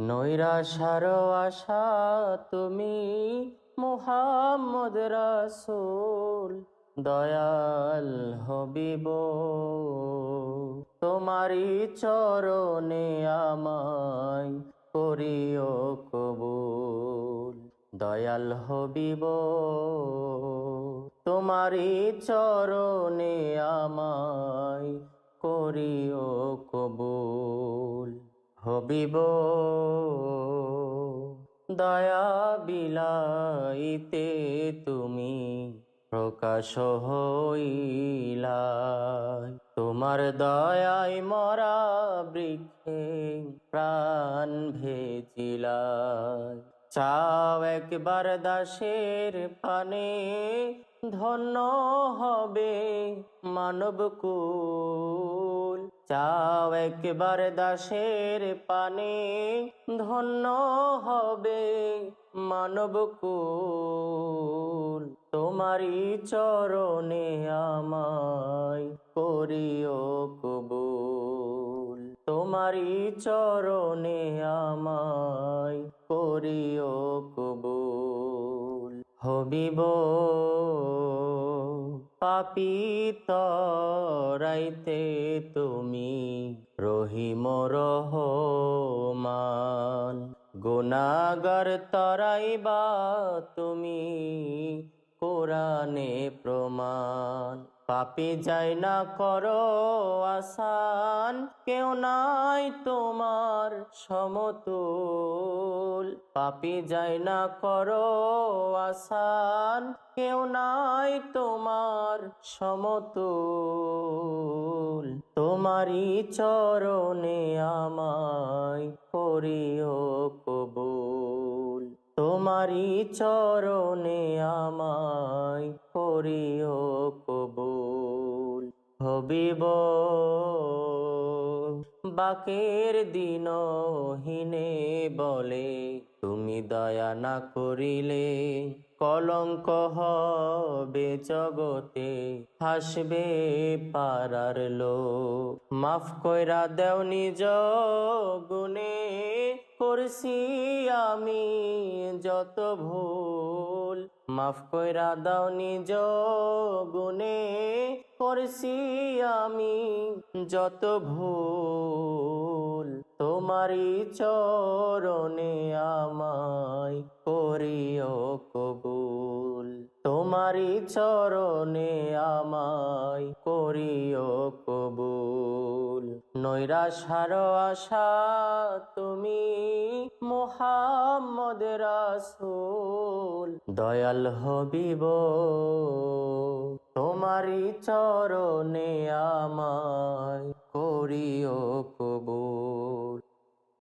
নৈরাশার আশা তুমি মুহাম্মদ রাসূল, দয়াল হবিব। তোমারি চরণে আমায় করিও কবুল, দয়াল হবিব। তোমারি চরণে আমায় করিও হবিব, দয়া বিলাইতে তুমি প্রকাশ হইলা তোমার দয়ায় মরা বৃক্ষে প্রাণ ভেজিলায় চাও একবার দাসের পানে, ধন্য হবে মানব কুল চাও একবার দাসের পানে, ধন্য হবে মানব কুল। তোমারই চরণে আমায় করিও কবুল। তোমারই চরণে আমায় করিও কবুল। হবিব পাপি তরাইতে তুমি রহিম রহমান। গুণাগার তরাইবা তুমি কোরআনে প্রমাণ। পাপি যায় না করো আসান, কেউ নাই তোমার সমতুল। পাপি যায় না করো আসান, কেউ নাই তোমার সমতুল। তোমারই চরণে আমায় করিও কবুল। তোমারই চরণে আমায় করিও কবুল। হবিব বাকের দিন হিনে বলে, তুমি দয়া না করিলে কলঙ্ক হবে জগতে, হাসবে পারার লোক। মাফ কইরা দেও নিজ গুনে করছি আমি যত ভুল। মাফ কইরা দাও নিজ গুনে করছি আমি যত ভুল। তোমারই চরণে আমায় করিও কবুল। তোমারই চরণে আমায় করিও কবুল। নৈরাশার আশা তুমি মোহাম্মদ রাসুল দয়াল হবিব তোমারি চরণে আমায় করিও